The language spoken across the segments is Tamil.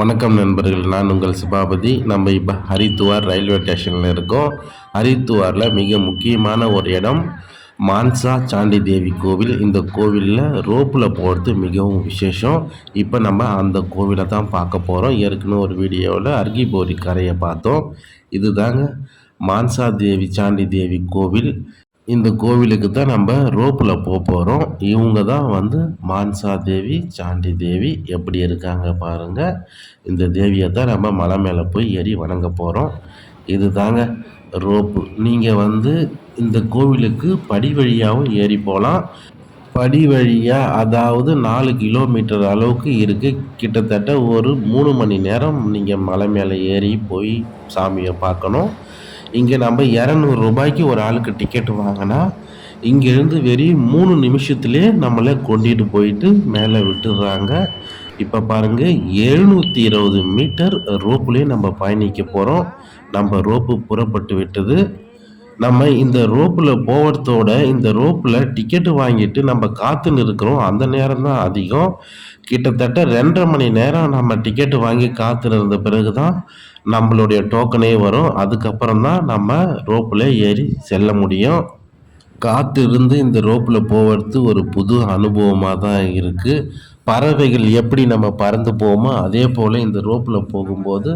வணக்கம் நண்பர்கள் நான் உங்கள் சிபாபதி. நம்ம இப்போ ஹரித்துவார் ரயில்வே ஸ்டேஷனில் இருக்கோம். ஹரித்துவாரில் மிக முக்கியமான ஒரு இடம் மான்சா சாண்டி தேவி கோவில். இந்த கோவிலில் ரோப்பில் போகிறது மிகவும் விசேஷம். இப்போ நம்ம அந்த கோவிலை தான் பார்க்க போகிறோம் ஏற்கனவே ஒரு வீடியோவில் அர்கிபோரி கரையை பார்த்தோம். இதுதாங்க மான்சா தேவி சாண்டி தேவி கோவில். இந்த கோவிலுக்கு தான் நம்ம ரோப்பில் போக போகிறோம் இவங்க தான் வந்து மான்சா தேவி சாண்டி தேவி எப்படி இருக்காங்க பாருங்கள் இந்த தேவியை தான் நம்ம மலை மேலே போய் ஏறி வணங்க போகிறோம் இது தாங்க ரோப்பு. நீங்கள் வந்து இந்த கோவிலுக்கு படி வழியாகவும் ஏறி போகலாம் படி வழியாக அதாவது நாலு கிலோமீட்டர் அளவுக்கு இருக்குது கிட்டத்தட்ட ஒரு மூணு மணி நேரம் நீங்கள் மலை மேலே ஏறி போய் சாமியை பார்க்கணும். இங்கே நம்ம இரநூறு ரூபாய்க்கு ஒரு ஆளுக்கு டிக்கெட் வாங்கினா இங்கேருந்து வெறும் மூணு நிமிஷத்துலேயே நம்மளை கொண்டுட்டு போயிட்டு மேலே விட்டுடுறாங்க இப்போ பாருங்கள் எழுநூற்றி இருபது மீட்டர் ரோப்புலேயே நம்ம பயணிக்க போகிறோம் நம்ம ரோப்பு புறப்பட்டு விட்டது. நம்ம இந்த ரோப்பில் போகிறதோட இந்த ரோப்பில் டிக்கெட்டு வாங்கிட்டு நம்ம காத்துன்னு இருக்கிறோம் அந்த நேரம் தான் அதிகம். கிட்டத்தட்ட ரெண்டரை மணி நேரம் நம்ம டிக்கெட்டு வாங்கி காத்திருந்த பிறகு தான் நம்மளுடைய டோக்கனே வரும். அதுக்கப்புறம் தான் நம்ம ரோப்பில் ஏறி செல்ல முடியும். காற்று இருந்து இந்த ரோப்பில் போகிறது ஒரு புது அனுபவமாக தான் இருக்குது பறவைகள் எப்படி நம்ம பறந்து போவோமோ அதே போல் இந்த ரோப்பில் போகும்போது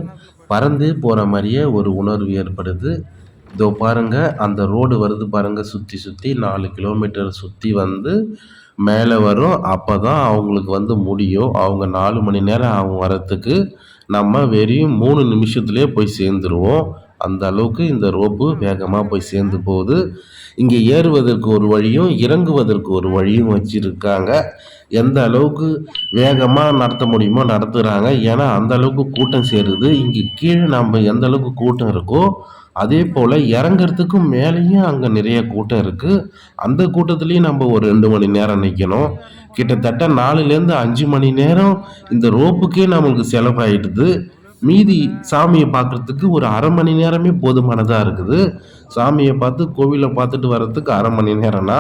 பறந்து போகிற மாதிரியே ஒரு உணர்வு ஏற்படுது. இதோ பாருங்கள் அந்த ரோடு வருது பாருங்கள் சுற்றி சுற்றி நாலு கிலோமீட்டர் சுற்றி வந்து மேலே வரும். அப்போ தான் அவங்களுக்கு வந்து முடியும். அவங்க நாலு மணி நேரம் அவங்க வரத்துக்கு நம்ம வெறும் மூணு நிமிஷத்துலேயே போய் சேர்ந்துருவோம். அந்த அளவுக்கு இந்த ரோப்பு வேகமாக போய் சேர்ந்து போகுது. இங்கே ஏறுவதற்கு ஒரு வழியும் இறங்குவதற்கு ஒரு வழியும் வச்சுருக்காங்க. எந்த அளவுக்கு வேகமாக நடத்த முடியுமோ நடத்துகிறாங்க ஏன்னா அந்த அளவுக்கு கூட்டம் சேருது. இங்கே கீழே நம்ம எந்த அளவுக்கு கூட்டம் இருக்கோ அதே போல் இறங்குறதுக்கும் மேலேயும் அங்கே நிறைய கூட்டம் இருக்குது அந்த கூட்டத்துலேயும் நம்ம ஒரு ரெண்டு மணி நேரம் நிற்கணும் கிட்டத்தட்ட நாலுலேருந்து அஞ்சு மணி நேரம் இந்த ரோப்புக்கே நம்மளுக்கு செலவாயிடுது. மீதி சாமியை பார்க்குறதுக்கு ஒரு அரை மணி நேரமே போதுமானதாக இருக்குது. சாமியை பார்த்து கோவிலை பார்த்துட்டு வர்றதுக்கு அரை மணி நேரம்னா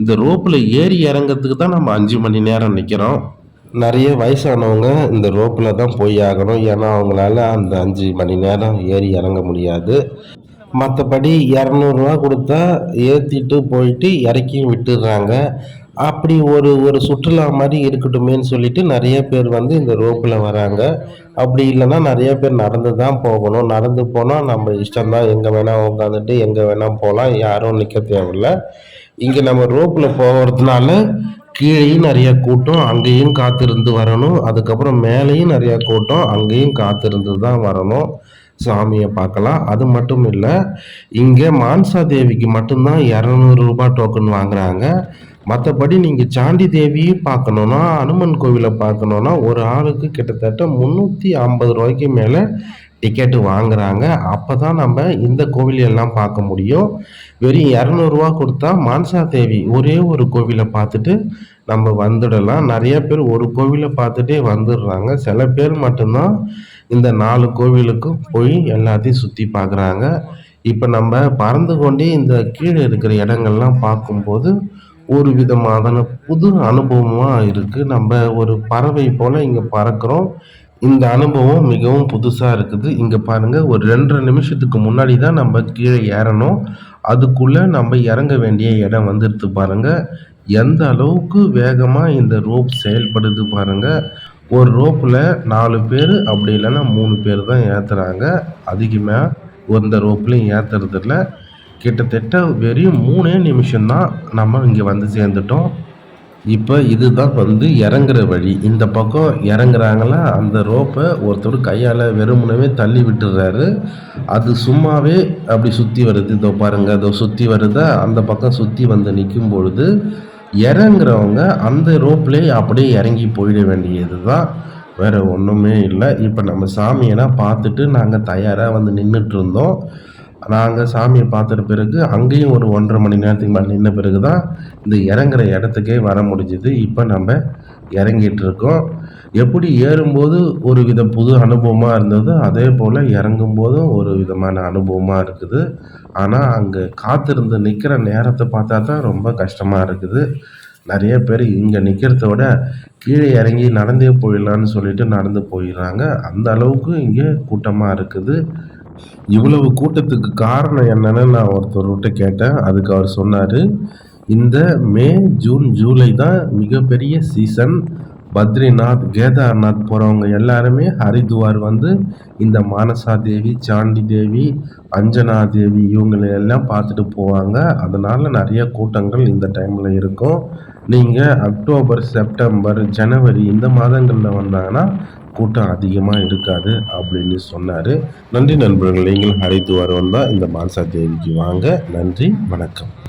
இந்த ரோப்பில் ஏறி இறங்கிறதுக்கு தான் நம்ம அஞ்சு மணி நேரம் நிற்கிறோம் நிறைய வயசானவங்க இந்த ரோப்பில் தான் போய் ஆகணும். ஏன்னா அவங்களால அந்த அஞ்சு மணி நேரம் ஏறி இறங்க முடியாது. மற்றபடி இரநூறுவா கொடுத்தா ஏற்றிட்டு போயிட்டு இறக்கியும் விட்டுடுறாங்க. அப்படி ஒரு ஒரு சுற்றுலா மாதிரி இருக்கட்டுமேன்னு சொல்லிட்டு நிறைய பேர் வந்து இந்த ரோப்பில் வராங்க. அப்படி இல்லைன்னா நிறைய பேர் நடந்து தான் போகணும். நடந்து போனால் நம்ம இஷ்டம்தான். எங்கே வேணால் உட்காந்துட்டு எங்கே வேணால் போகலாம் யாரும் நிற்க தேவையில்ல. இங்கே நம்ம ரோப்பில் போகிறதுனால கீழேயும் நிறையா கூட்டம் அங்கேயும் காத்திருந்து வரணும். அதுக்கப்புறம் மேலேயும் நிறையா கூட்டம் அங்கேயும் காத்திருந்து தான் வரணும். சாமியை பார்க்கலாம். அது மட்டும் இல்லை இங்கே மான்சா தேவிக்கு மட்டும்தான் இரநூறு ரூபாய் டோக்கன் வாங்குறாங்க. மற்றபடி நீங்கள் சாண்டி தேவியும் பார்க்கணுன்னா அனுமன் கோவிலை பார்க்கணுன்னா ஒரு ஆளுக்கு கிட்டத்தட்ட முந்நூற்றி ஐம்பது ரூபாய்க்கு மேலே டிக்கெட்டு வாங்குறாங்க. அப்போ தான் நம்ம இந்த கோவிலெல்லாம் பார்க்க முடியும். வெறும் இரநூறுவா கொடுத்தா மான்சா தேவி ஒரே ஒரு கோவிலை பார்த்துட்டு நம்ம வந்துடலாம். நிறைய பேர் ஒரு கோவிலை பார்த்துட்டே வந்துடுறாங்க. சில பேர் மட்டும்தான் இந்த நாலு கோவிலுக்கும் போய் எல்லாத்தையும் சுற்றி பார்க்குறாங்க. இப்போ நம்ம பறந்து கொண்டே இந்த கீழே இருக்கிற இடங்கள்லாம் பார்க்கும்போது ஒரு விதமான புது அனுபவமாக இருக்குது நம்ம ஒரு பறவை போல் இங்கே பறக்கிறோம். இந்த அனுபவம் மிகவும் புதுசாக இருக்குது. இங்கே பாருங்கள் ஒரு ரெண்டரை நிமிஷத்துக்கு முன்னாடி தான் நம்ம கீழே ஏறணும். அதுக்குள்ளே நம்ம இறங்க வேண்டிய இடம் வந்துடுது பாருங்கள் எந்த அளவுக்கு வேகமாக இந்த ரோப் செயல்படுது பாருங்கள் ஒரு ரோப்பில் நாலு பேர் அப்படி இல்லைன்னா மூணு பேர் தான் ஏற்றுறாங்க அதிகமாக இந்த ரோப்லையும் ஏற்றுறதில்ல கிட்டத்தட்ட வெறும் மூணே நிமிஷம்தான் நம்ம இங்கே வந்து சேர்ந்துட்டோம். இப்போ இதுதான் வந்து இறங்குற வழி. இந்த பக்கம் இறங்குறாங்களா அந்த ரோப்பை ஒருத்தர் கையால் வெறுமனவே தள்ளி விட்டுறாரு. அது சும்மாவே அப்படி சுற்றி வருது. இதோ பாருங்கள் அதோ சுற்றி வருதா அந்த பக்கம் சுற்றி வந்து நிற்கும் பொழுது இறங்குறவங்க அந்த ரோப்லேயே அப்படியே இறங்கி போயிட வேண்டியது தான் வேறு ஒன்றுமே இல்லை. இப்போ நம்ம சாமியெல்லாம் பார்த்துட்டு நாங்கள் தயாராக வந்து நின்றுட்டு இருந்தோம். நாங்கள் சாமியை பார்த்துட்ட பிறகு அங்கேயும் ஒரு ஒன்றரை மணி நேரத்துக்கு மேலே நின்ன பிறகு தான் இந்த இறங்குற இடத்துக்கே வர முடிஞ்சுது. இப்போ நம்ம இறங்கிட்டு இருக்கோம். எப்படி ஏறும்போது ஒரு வித புது அனுபவமாக இருந்தது அதே போல் இறங்கும்போதும் ஒரு விதமான அனுபவமாக இருக்குது. ஆனால் அங்கே காத்திருந்து நிற்கிற நேரத்தை பார்த்தா தான் ரொம்ப கஷ்டமாக இருக்குது. நிறைய பேர் இங்கே நிற்கிறத விட கீழே இறங்கி நடந்தே போயிடலான்னு சொல்லிட்டு நடந்து போயிடுறாங்க. அந்த அளவுக்கு இங்கே கூட்டமாக இருக்குது. இவ்வளவு கூட்டத்துக்கு காரணம் என்னன்னு நான் ஒருத்தர்கிட்ட கேட்டேன். அதுக்கு அவர் சொன்னார் இந்த மே ஜூன் ஜூலை தான் மிகப்பெரிய சீசன் பத்ரிநாத் கேதார்நாத் போகிறவங்க எல்லாருமே ஹரித்வார் வந்து இந்த மானசா தேவி சாண்டி தேவி அஞ்சனா தேவி இவங்களை எல்லாம் பார்த்துட்டு போவாங்க. அதனால் நிறைய கூட்டங்கள் இந்த டைமில் இருக்கும். நீங்கள் அக்டோபர் செப்டம்பர் ஜனவரி இந்த மாதங்களில் வந்தாங்கன்னா கூட்டம் அதிகமாக இருக்காது அப்படின்னு சொன்னார். நன்றி நண்பர்கள் நீங்களும் வருவோம் தான் இந்த மான்சா தேவிக்கு வாங்க. நன்றி வணக்கம்.